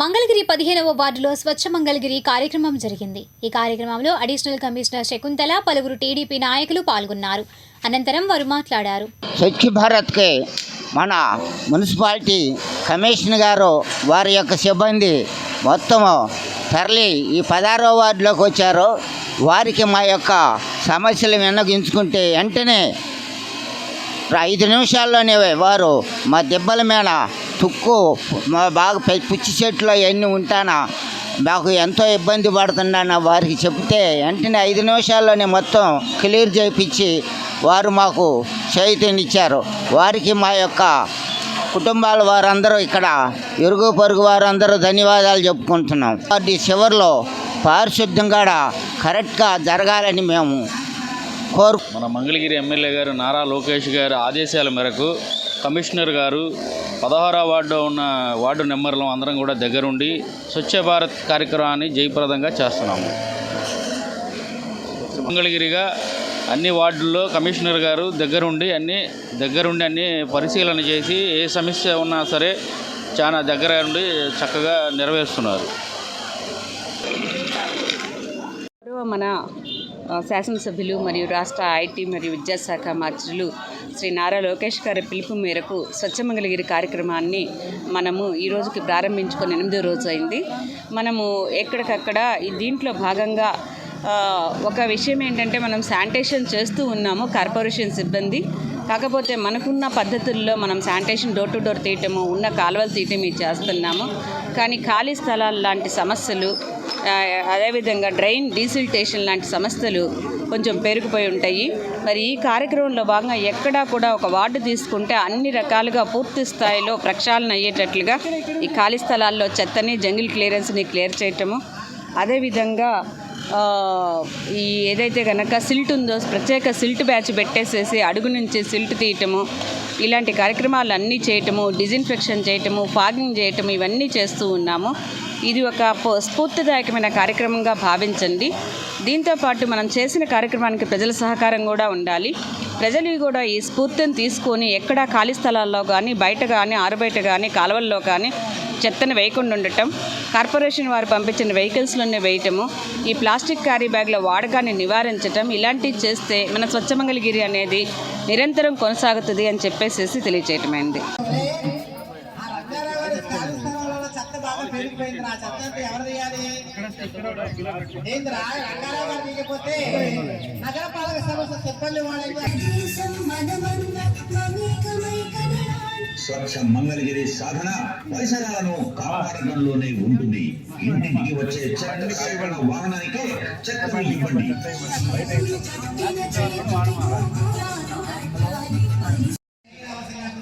మంగళగిరి పదిహేనవ వార్డులో స్వచ్ఛ మంగళగిరి కార్యక్రమం జరిగింది. ఈ కార్యక్రమంలో అడిషనల్ కమిషనర్ శకుంతల పలువురు టీడీపీ నాయకులు పాల్గొన్నారు. అనంతరం వారు మాట్లాడారు. స్వచ్ఛ భారత్కి మన మున్సిపాలిటీ కమిషనర్ గారు వారి యొక్క సిబ్బంది మొత్తము తరలి ఈ పదహారో వార్డులోకి వచ్చారు. వారికి మా యొక్క సమస్యలు విన్నగించుకుంటే వెంటనే ఐదు నిమిషాల్లోనే వారు మా దెబ్బల మీద తుక్కు మా బాగా పె- పుచ్చి చెట్లు అవన్నీ ఉంటానా? మాకు ఎంతో ఇబ్బంది పడుతున్నాను వారికి చెప్తే వెంటనే ఐదు నిమిషాల్లోనే మొత్తం క్లియర్ చేయించి వారు మాకు చైతన్యనిచ్చారు వారికి మా యొక్క కుటుంబాల వారందరూ ఇక్కడ ఇరుగు పొరుగు వారందరూ ధన్యవాదాలు చెప్పుకుంటున్నాం. వాటి చివరిలో పారిశుద్ధ్యం కూడా కరెక్ట్గా జరగాలని మేము కోరు మన మంగళగిరి ఎమ్మెల్యే గారు నారా లోకేష్ గారి ఆదేశాల మేరకు కమిషనర్ గారు పదహారవ వార్డు ఉన్న వార్డు నెంబర్లో అందరం కూడా దగ్గరుండి స్వచ్ఛ భారత్ కార్యక్రమాన్ని జయప్రదంగా చేస్తున్నాము. మంగళగిరిగా అన్ని వార్డుల్లో కమిషనర్ గారు దగ్గరుండి అన్ని దగ్గరుండి అన్ని పరిశీలన చేసి ఏ సమస్య ఉన్నా సరే చాలా దగ్గర ఉండి చక్కగా నెరవేరుస్తున్నారు. మన శాసనసభ్యులు మరియు రాష్ట్ర ఐటీ మరియు విద్యాశాఖ మంత్రులు శ్రీ నారా లోకేష్ గారి పిలుపు మేరకు స్వచ్ఛమంగళగిరి కార్యక్రమాన్ని మనము ఈ రోజుకి ప్రారంభించుకొని ఎనిమిదో రోజు అయింది. మనము ఎక్కడికక్కడ ఈ దీంట్లో భాగంగా ఒక విషయం ఏంటంటే మనం శానిటేషన్ చేస్తూ ఉన్నాము కార్పొరేషన్ సిబ్బంది. కాకపోతే మనకున్న పద్ధతుల్లో మనం శానిటేషన్ డోర్ టు డోర్ తీయటము ఉన్న కాలువలు తీయటం ఇది చేస్తున్నాము. కానీ ఖాళీ స్థలాలు లాంటి సమస్యలు అదేవిధంగా డ్రైన్ డీసిల్టేషన్ లాంటి సమస్యలు కొంచెం పెరిగిపోయి ఉంటాయి. మరి ఈ కార్యక్రమంలో భాగంగా ఎక్కడా కూడా ఒక వార్డు తీసుకుంటే అన్ని రకాలుగా పూర్తి స్థాయిలో ప్రక్షాళన అయ్యేటట్లుగా ఈ ఖాళీ స్థలాల్లో చెత్తని జంగిల్ క్లియరెన్స్ని క్లియర్ చేయటము అదేవిధంగా ఈ ఏదైతే కనుక సిల్ట్ ఉందో ప్రత్యేక సిల్ట్ బ్యాచ్ పెట్టేసేసి అడుగు నుంచి సిల్ట్ తీయటము ఇలాంటి కార్యక్రమాలు అన్నీ చేయటము డిజిన్ఫెక్షన్ చేయటము ఫాగింగ్ చేయటము ఇవన్నీ చేస్తూ ఉన్నాము. ఇది ఒక స్ఫూర్తిదాయకమైన కార్యక్రమంగా భావించండి. దీంతోపాటు మనం చేసిన కార్యక్రమానికి ప్రజల సహకారం కూడా ఉండాలి. ప్రజలు కూడా ఈ స్ఫూర్తిని తీసుకొని ఎక్కడా ఖాళీ స్థలాల్లో కానీ బయట కానీ ఆరుబయట కానీ కాలువల్లో కానీ చెత్తను వేయకుండా ఉండటం కార్పొరేషన్ వారు పంపించిన వెహికల్స్లోనే వేయటము ఈ ప్లాస్టిక్ క్యారీ బ్యాగ్ల వాడకాన్ని నివారించటం ఇలాంటివి చేస్తే మన స్వచ్ఛమంగళగిరి అనేది నిరంతరం కొనసాగుతుంది అని చెప్పేసి తెలియచేయటమైంది. పెరిగిపోయింది నా చెత్త ఎవరు తీయాలి రంగారావు గారు తీయకపోతే నగరపాలక సంస్థ సిబ్బంది వాళ్ళకి స్వచ్ఛ మంగళగిరి సాధన పరిసరాలను కాపాడటంలోనే ఉంటుంది. ఇంటికి వచ్చే చెత్త వాహనానికి వాహనానికే చెత్తను ఇవ్వండి.